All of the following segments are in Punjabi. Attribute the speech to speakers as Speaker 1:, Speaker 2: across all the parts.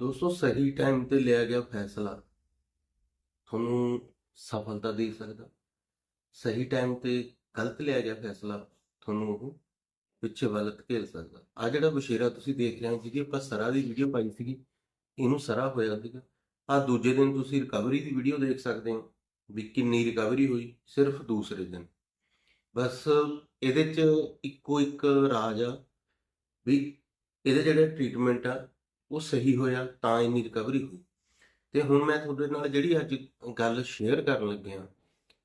Speaker 1: ਦੋਸਤੋ, ਸਹੀ ਟਾਈਮ ਤੇ ਲਿਆ ਗਿਆ ਫੈਸਲਾ। ਤੁਹਾਨੂੰ ਸਫਲਤਾ ਦੇ ਸਕਦਾ। ਸਹੀ ਟਾਈਮ ਤੇ ਗਲਤ ਲਿਆ ਗਿਆ ਫੈਸਲਾ, ਤੁਹਾਨੂੰ ਉਹ ਪਿੱਛੇ ਵੱਲ ਧਕੇਲ ਸਕਦਾ। ਆ ਜਿਹੜਾ ਬਸ਼ੀਰਾ ਤੁਸੀਂ ਦੇਖ ਰਹੇ ਹੋ, ਜਿਹਦੀ ਆਪਾਂ ਸਰਾ ਦੀ ਵੀਡੀਓ ਪਾਈ ਸੀਗੀ, ਇਹਨੂੰ ਸਰਾ ਹੋਇਆ ਸੀਗਾ। ਆ ਦੂਜੇ ਦਿਨ ਤੁਸੀਂ ਰਿਕਵਰੀ ਦੀ ਵੀਡੀਓ ਦੇਖ ਸਕਦੇ ਹੋ, ਵੀ ਕਿੰਨੀ ਰਿਕਵਰੀ ਹੋਈ, ਸਿਰਫ ਦੂਸਰੇ ਦਿਨ। ਬਸ ਇਹਦੇ ਚ ਇੱਕੋ ਇੱਕ ਰਾਜ ਆ, ਵੀ ਇਹਦੇ ਜਿਹੜੇ ਟ੍ਰੀਟਮੈਂਟ ਆ ਉਹ ਸਹੀ ਹੋਇਆ, ਤਾਂ ਇੰਨੀ ਰਿਕਵਰੀ ਹੋਈ। ਤੇ ਹੁਣ ਮੈਂ ਤੁਹਾਡੇ ਨਾਲ ਜਿਹੜੀ ਅੱਜ ਗੱਲ ਸ਼ੇਅਰ ਕਰਨ ਲੱਗਿਆ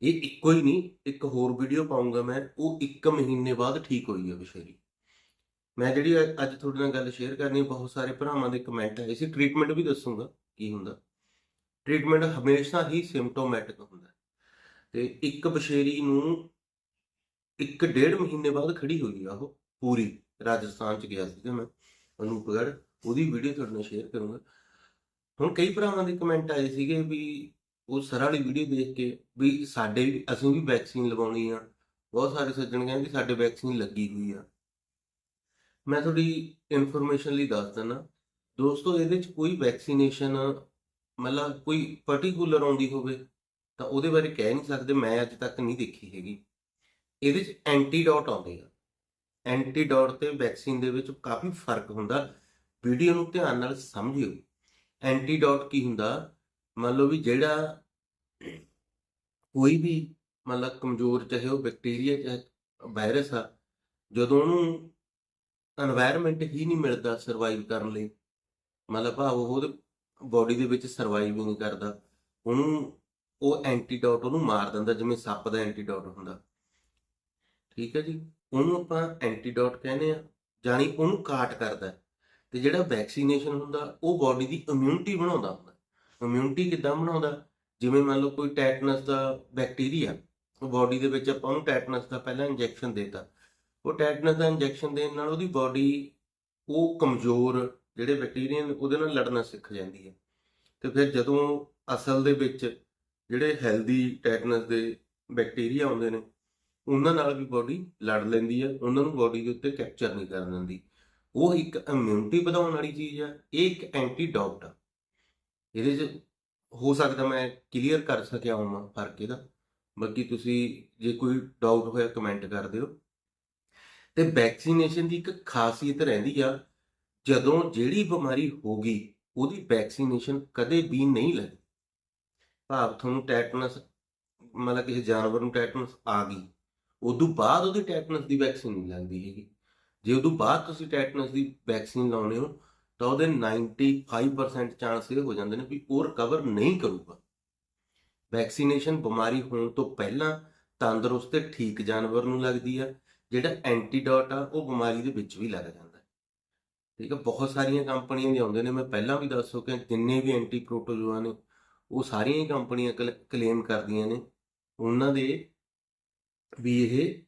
Speaker 1: ਇਹ ਇੱਕੋ ਹੀ ਨਹੀਂ, ਇੱਕ ਹੋਰ ਵੀਡੀਓ ਪਾਉਂਗਾ ਮੈਂ, ਉਹ 1 ਮਹੀਨੇ ਬਾਅਦ ਠੀਕ ਹੋਈ ਹੈ ਬਸ਼ੇਰੀ। ਮੈਂ ਜਿਹੜੀ ਅੱਜ- ਤੁਹਾਡੇ ਨਾਲ ਗੱਲ ਸ਼ੇਅਰ ਕਰਨੀ ਬਹੁਤ ਸਾਰੇ ਭਰਾਵਾਂ ਦੇ ਕਮੈਂਟ ਆਏ ਸੀ ਟ੍ਰੀਟਮੈਂਟ ਵੀ ਦੱਸੂਗਾ ਕੀ ਹੁੰਦਾ। ਟ੍ਰੀਟਮੈਂਟ ਹਮੇਸ਼ਾ ਹੀ ਸਿੰਪਟੋਮੈਟਿਕ ਹੁੰਦਾ। ਤੇ ਇੱਕ ਬਸ਼ੇਰੀ ਨੂੰ ਇੱਕ ਡੇਢ ਮਹੀਨੇ ਬਾਅਦ ਖੜੀ ਹੋਈ ਆ ਉਹ, ਪੂਰੀ, ਰਾਜਸਥਾਨ ਚ ਗਿਆ ਸੀਗਾ ਮੈਂ ਅਨੂਪਗੜ ਉਹਦੀ ਵੀਡੀਓ ਤੁਹਾਡੇ ਨਾਲ ਸ਼ੇਅਰ ਕਰੂੰਗਾ। ਹੁਣ ਕਈ ਭਰਾਵਾਂ ਦੇ ਕਮੈਂਟ ਆਏ ਸੀਗੇ ਵੀ ਉਹ ਸਰ ਵਾਲੀ ਵੀਡੀਓ ਦੇਖ ਕੇ ਵੀ ਸਾਡੇ ਵੀ, ਅਸੀਂ ਵੀ ਵੈਕਸੀਨ ਲਵਾਉਣੀ ਆ। ਬਹੁਤ ਸਾਰੇ ਸੱਜਣ ਕਹਿੰਦੇ ਸਾਡੇ ਵੈਕਸੀਨ ਲੱਗੀ ਹੋਈ ਆ। ਮੈਂ ਤੁਹਾਡੀ ਇਨਫੋਰਮੇਸ਼ਨ ਲਈ ਦੱਸ ਦਿੰਦਾ। ਦੋਸਤੋ, ਇਹਦੇ ਚ ਕੋਈ ਵੈਕਸੀਨੇਸ਼ਨ ਮਤਲਬ ਕੋਈ ਪਾਰਟਿਕੂਲਰ ਆਉਂਦੀ ਹੋਵੇ, ਤਾਂ ਉਹਦੇ ਬਾਰੇ ਕਹਿ ਨਹੀਂ ਸਕਦੇ। ਮੈਂ ਅੱਜ ਤੱਕ ਨਹੀਂ ਦੇਖੀ ਹੈਗੀ। ਇਹਦੇ ਚ ਐਂਟੀਡੋਟ ਆਉਂਦੇ ਆ। ਐਂਟੀਡੋਟ ਤੇ ਵੈਕਸੀਨ ਦੇ ਵਿੱਚ ਕਾਫੀ ਫ਼ਰਕ ਹੁੰਦਾ। ਵੀਡੀਓ ਨੂੰ ਧਿਆਨ ਨਾਲ ਸਮਝਿਓ। ਐਂਟੀਡੋਟ ਕੀ ਹੁੰਦਾ? ਮੰਨ ਲਓ ਵੀ ਜਿਹੜਾ ਕੋਈ ਵੀ ਮਤਲਬ ਕਮਜ਼ੋਰ ਚਾਹੇ ਉਹ ਬੈਕਟੀਰੀਆ ਚਾਹੇ ਵਾਇਰਸ ਆ, ਜਦੋਂ ਉਹਨੂੰ এনवायरमेंट ਹੀ ਨਹੀਂ ਮਿਲਦਾ ਸਰਵਾਈਵ ਕਰਨ ਲਈ ਮਤਲਬ ਭਾਵ ਉਹ ਬੋਡੀ ਦੇ ਵਿੱਚ ਸਰਵਾਈਵ ਨਹੀਂ ਕਰਦਾ, ਉਹਨੂੰ ਉਹ ਐਂਟੀਡੋਟ ਉਹਨੂੰ ਮਾਰ ਦਿੰਦਾ, ਜਿਵੇਂ ਸੱਪ ਦਾ ਐਂਟੀਡੋਟ ਹੁੰਦਾ। ਠੀਕ ਹੈ ਜੀ? ਉਹਨੂੰ ਆਪਾਂ ਐਂਟੀਡੋਟ ਕਹਿੰਦੇ ਆ ਜਾਨੀ ਉਹਨੂੰ ਕਾਟ ਕਰਦਾ। ਤੇ ਜਿਹੜਾ ਵੈਕਸੀਨੇਸ਼ਨ ਹੁੰਦਾ, ਉਹ ਬਾਡੀ ਦੀ ਇਮਿਊਨਿਟੀ ਬਣਾਉਂਦਾ ਹੁੰਦਾ। ਇਮਿਊਨਿਟੀ ਕਿੱਦਾਂ ਬਣਾਉਂਦਾ? ਜਿਵੇਂ ਮੰਨ ਲਓ ਕੋਈ ਟੈਟਨਸ ਦਾ ਬੈਕਟੀਰੀਆ ਉਹ ਬਾਡੀ ਦੇ ਵਿੱਚ ਆਪਾਂ ਉਹਨੂੰ ਟੈਟਨਸ ਦਾ ਪਹਿਲਾਂ ਇੰਜੈਕਸ਼ਨ ਦੇਤਾ। ਉਹ ਟੈਟਨਸ ਦਾ ਇੰਜੈਕਸ਼ਨ ਦੇਣ ਨਾਲ ਉਹਦੀ ਬਾਡੀ ਉਹ ਕਮਜ਼ੋਰ, ਜਿਹੜੇ ਬੈਕਟੀਰੀਆ ਨੇ, ਉਹਦੇ ਨਾਲ ਲੜਨਾ ਸਿੱਖ ਜਾਂਦੀ ਹੈ। ਤੇ ਫਿਰ ਜਦੋਂ ਅਸਲ ਦੇ ਵਿੱਚ ਜਿਹੜੇ ਹੈਲਦੀ ਟੈਟਨਸ ਦੇ ਬੈਕਟੀਰੀਆ ਆਉਂਦੇ ਨੇ, ਉਹਨਾਂ ਨਾਲ ਵੀ ਬਾਡੀ ਲੜ ਲੈਂਦੀ ਹੈ, ਉਹਨਾਂ ਨੂੰ ਬਾਡੀ ਦੇ ਉੱਤੇ ਕੈਪਚਰ ਨਹੀਂ ਕਰਨ ਦਿੰਦੀ। ਉਹ ਇੱਕ ਇਮਿਊਨਿਟੀ ਵਧਾਉਣ ਵਾਲੀ ਚੀਜ਼ ਆ, ਇਹ ਇੱਕ ਐਂਟੀਡੋਟ ਆ। ਇਹਦੇ 'ਚ ਹੋ ਸਕਦਾ ਮੈਂ ਕਲੀਅਰ ਕਰ ਸਕਿਆ ਹਾਂ ਫ਼ਰਕ ਇਹਦਾ। ਬਾਕੀ ਤੁਸੀਂ ਜੇ ਕੋਈ ਡਾਊਟ ਹੋਇਆ ਕਮੈਂਟ ਕਰ ਦਿਓ। ਤੇ ਵੈਕਸੀਨੇਸ਼ਨ ਦੀ ਇੱਕ ਖਾਸੀਅਤ ਰਹਿੰਦੀ ਆ, ਜਦੋਂ ਜਿਹੜੀ ਬਿਮਾਰੀ ਹੋ ਗਈ, ਉਹਦੀ ਵੈਕਸੀਨੇਸ਼ਨ ਕਦੇ ਵੀ ਨਹੀਂ ਲੱਗਦੀ ਭਾਵ ਤੁਹਾਨੂੰ ਟੈਟਨਸ ਮਤਲਬ ਕਿਸੇ ਜਾਨਵਰ ਨੂੰ ਟੈਟਨਸ ਆ ਗਈ, ਉਦੋਂ ਬਾਅਦ ਉਹਦੀ ਟੈਟਨਸ ਦੀ ਵੈਕਸੀਨ ਨਹੀਂ ਲੱਗਦੀ ਹੈਗੀ। ਜੇ ਉਦੋਂ ਬਾਅਦ ਤੁਸੀਂ ਟੈਟਨਸ ਦੀ ਵੈਕਸੀਨ ਲਾਉਣੇ ਹੋ, ਤਾਂ ਉਹਦੇ 95% ਚਾਂਸ ਇਹ ਹੋ ਜਾਂਦੇ ਨੇ ਵੀ ਉਹ ਰਿਕਵਰ ਨਹੀਂ ਕਰੂਗਾ। ਵੈਕਸੀਨੇਸ਼ਨ ਬਿਮਾਰੀ ਹੋਣ ਤੋਂ ਪਹਿਲਾਂ ਤੰਦਰੁਸਤ ਤੇ ਠੀਕ ਜਾਨਵਰ ਨੂੰ ਲੱਗਦੀ ਆ, ਜਿਹੜਾ ਐਂਟੀਡੋਟ ਆ, ਉਹ ਬਿਮਾਰੀ ਦੇ ਵਿੱਚ ਵੀ ਲੱਗ ਜਾਂਦਾ। ਠੀਕ ਹੈ ਬਹੁਤ ਸਾਰੀਆਂ ਕੰਪਨੀਆਂ ਦੇ ਆਉਂਦੇ ਨੇ, ਮੈਂ ਪਹਿਲਾਂ ਵੀ ਦੱਸ ਚੁੱਕਿਆ ਜਿੰਨੇ ਵੀ ਐਂਟੀ ਪ੍ਰੋਟੋਜ਼ੋਆ ਨੇ, ਉਹ ਸਾਰੀਆਂ ਹੀ ਕੰਪਨੀਆਂ ਕਲੇਮ ਕਰਦੀਆਂ ਨੇ। ਉਹਨਾਂ ਦੇ ਵੀ ਇਹ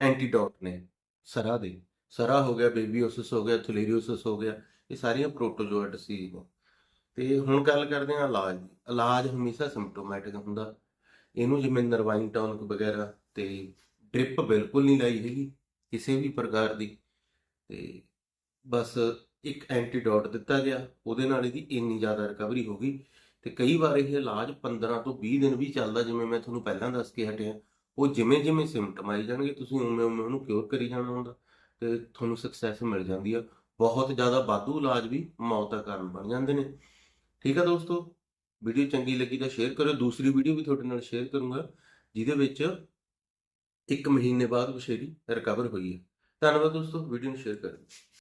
Speaker 1: ਐਂਟੀਡੋਟ ਨੇ, ਸਰਾ ਦੇ। ਸਰਾ ਹੋ ਗਿਆ, ਬੇਬੀਓਸਿਸ ਹੋ ਗਿਆ, ਥਲੇਰੀਓਸਿਸ ਹੋ ਗਿਆ, ਇਹ ਸਾਰੀਆਂ ਪ੍ਰੋਟੋਜ਼ੋਆ ਡਿਸੀਜ਼ ਨੇ ਤੇ ਹੁਣ ਗੱਲ ਕਰਦੇ ਹਾਂ ਇਲਾਜ ਦੀ। ਇਲਾਜ ਹਮੇਸ਼ਾ ਸਿੰਪਟੋਮੈਟਿਕ ਹੁੰਦਾ। ਇਹਨੂੰ ਜਿਵੇਂ ਨਰਵਾਈਨ ਟੌਨਿਕ ਵਗੈਰਾ ਤੇ ਡ੍ਰਿਪ ਬਿਲਕੁਲ ਨਹੀਂ ਲਾਈ ਹੈਗੀ, ਕਿਸੇ ਵੀ ਪ੍ਰਕਾਰ ਦੀ। ਤੇ ਬਸ ਇੱਕ ਐਂਟੀਡੋਟ ਦਿੱਤਾ ਗਿਆ, ਉਹਦੇ ਨਾਲ ਇਹਦੀ ਇੰਨੀ ਜ਼ਿਆਦਾ ਰਿਕਵਰੀ ਹੋ ਗਈ। ਤੇ ਕਈ ਵਾਰ ਇਹ ਇਲਾਜ 15 ਤੋਂ 20 ਦਿਨ ਵੀ ਚੱਲਦਾ, ਜਿਵੇਂ ਮੈਂ ਤੁਹਾਨੂੰ ਪਹਿਲਾਂ ਦੱਸ ਕੇ ਹਟਿਆ। ਉਹ ਜਿਵੇਂ ਜਿਵੇਂ ਸਿੰਪਟਮ ਆਈ ਜਾਣਗੇ, ਤੁਸੀਂ ਉਵੇਂ ਉਵੇਂ ਉਹਨੂੰ ਕਿਉਰ ਕਰੀ ਜਾਣਾ ਹੁੰਦਾ। ਤੇ ਤੁਹਾਨੂੰ ਸਕਸੈਸ ਮਿਲ ਜਾਂਦੀ ਆ। ਬਹੁਤ ਜ਼ਿਆਦਾ ਵਾਧੂ ਇਲਾਜ ਵੀ ਮੌਤ ਦਾ ਕਾਰਨ ਬਣ ਜਾਂਦੇ ਨੇ। ਠੀਕ ਆ ਦੋਸਤੋ ਵੀਡੀਓ ਚੰਗੀ ਲੱਗੀ ਤਾਂ ਸ਼ੇਅਰ ਕਰੋ ਦੂਸਰੀ ਵੀਡੀਓ ਵੀ ਤੁਹਾਡੇ ਨਾਲ ਸ਼ੇਅਰ ਕਰੂੰਗਾ, ਜਿਹਦੇ ਵਿੱਚ ਇੱਕ ਮਹੀਨੇ ਬਾਅਦ ਬਸ਼ੇਰੀ ਰਿਕਵਰ ਹੋਈ ਹੈ ਧੰਨਵਾਦ ਦੋਸਤੋ ਵੀਡੀਓ ਨੂੰ ਸ਼ੇਅਰ ਕਰੋ